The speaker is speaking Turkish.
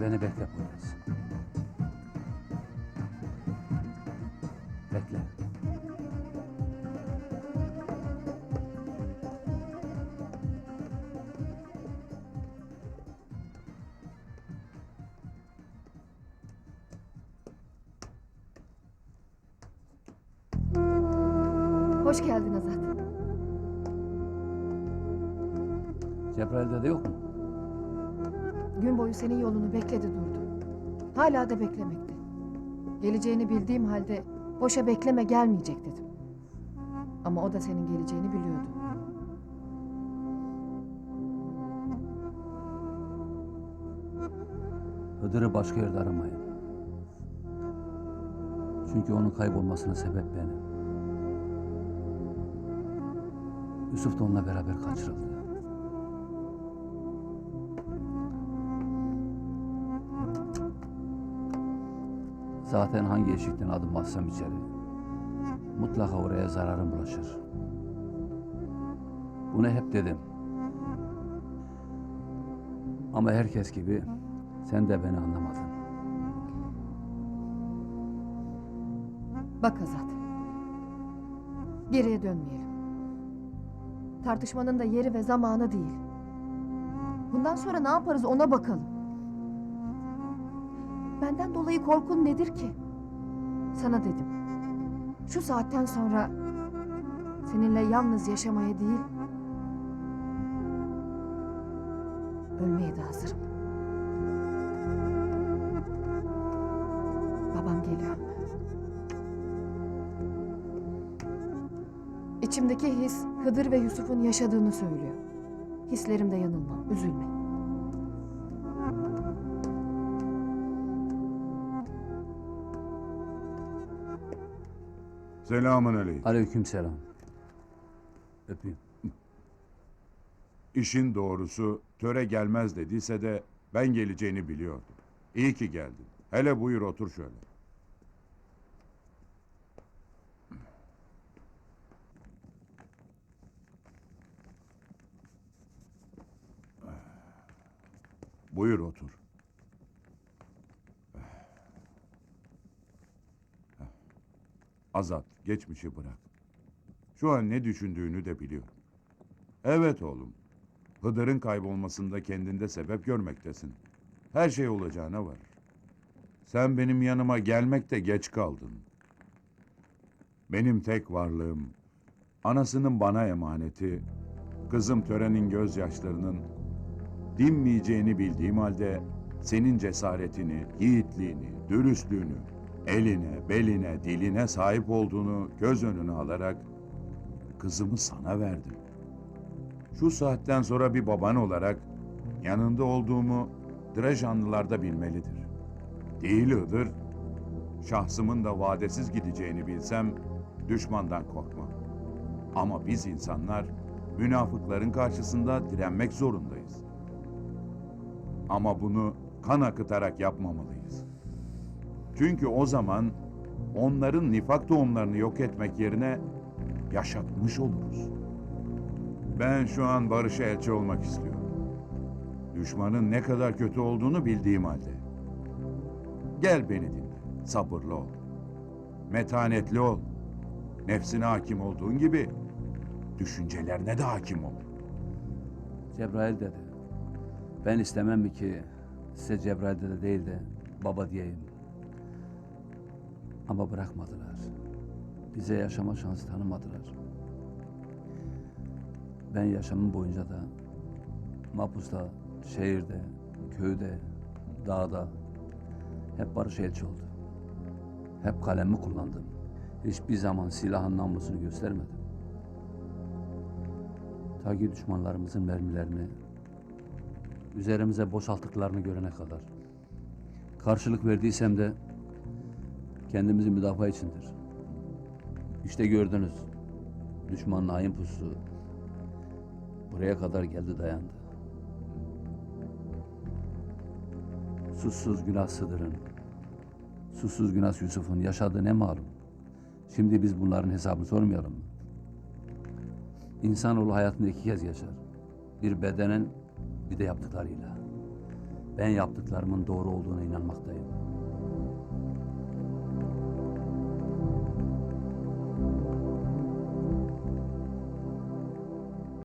Beni bekle Poyraz. Bekle. Hoş geldin Azat. Cebrail dede yok mu? Gün boyu senin yolunu bekledi durdu. Hala da beklemekte. Geleceğini bildiğim halde boşa bekleme gelmeyecek dedim. Ama o da senin geleceğini biliyordu. Hıdır'ı başka yerde aramayın. Çünkü onun kaybolmasına sebep benim. Yusuf da onunla beraber kaçırıldı. Zaten hangi eşikten adım atsam içeri, mutlaka oraya zararım bulaşır. Bunu hep dedim. Ama herkes gibi sen de beni anlamadın. Bak Azat. Geriye dönmeyelim. Tartışmanın da yeri ve zamanı değil. Bundan sonra ne yaparız ona bakalım. Benden dolayı korkun nedir ki? Sana dedim. Şu saatten sonra seninle yalnız yaşamaya değil, ölmeye de hazırım. Babam geliyor. İçimdeki his Hıdır ve Yusuf'un yaşadığını söylüyor. Hislerimde yanılmam, üzülme. Selamun aleyküm. Aleykümselam. Öpeyim. İşin doğrusu töre gelmez dediyse de ben geleceğini biliyordum. İyi ki geldin. Hele buyur otur şöyle. Buyur otur. Azat, geçmişi bırak. Şu an ne düşündüğünü de biliyorum. Evet oğlum. Hıdır'ın kaybolmasında kendinde sebep görmektesin. Her şey olacağına var. Sen benim yanıma gelmekte geç kaldın. Benim tek varlığım, anasının bana emaneti, kızım törenin gözyaşlarının dinmeyeceğini bildiğim halde senin cesaretini, yiğitliğini, dürüstlüğünü, eline, beline, diline sahip olduğunu göz önüne alarak kızımı sana verdim. Şu saatten sonra bir baban olarak yanında olduğumu Drejanlılar bilmelidir. Değil Hıdır, şahsımın da vadesiz gideceğini bilsem düşmandan korkmam. Ama biz insanlar münafıkların karşısında direnmek zorundayız. Ama bunu kan akıtarak yapmamalıyız. Çünkü o zaman onların nifak tohumlarını yok etmek yerine yaşatmış oluruz. Ben şu an barışa elçi olmak istiyorum. Düşmanın ne kadar kötü olduğunu bildiğim halde. Gel beni dinle. Sabırlı ol. Metanetli ol. Nefsine hakim olduğun gibi düşüncelerine de hakim ol. Cebrail dedi. Ben istemem mi ki size Cebrail dede değil de baba diyeyim. Ama bırakmadılar. Bize yaşama şansı tanımadılar. Ben yaşamım boyunca da mapusta, şehirde, köyde, dağda hep barış elçi oldu. Hep kalemi kullandım. Hiçbir zaman silahın namlusunu göstermedim. Ta ki düşmanlarımızın mermilerini üzerimize boşalttıklarını görene kadar. Karşılık verdiysem de kendimizi müdafaa içindir. İşte gördünüz. Düşmanın ayın pusu buraya kadar geldi dayandı. Sussuz günah Sıdır'ın, susuz günah Yusuf'un yaşadığı ne malum. Şimdi biz bunların hesabını sormayalım mı? İnsanoğlu hayatında iki kez yaşar. Bir bedenen bir de yaptıklarıyla. Ben yaptıklarımın doğru olduğuna inanmaktayım.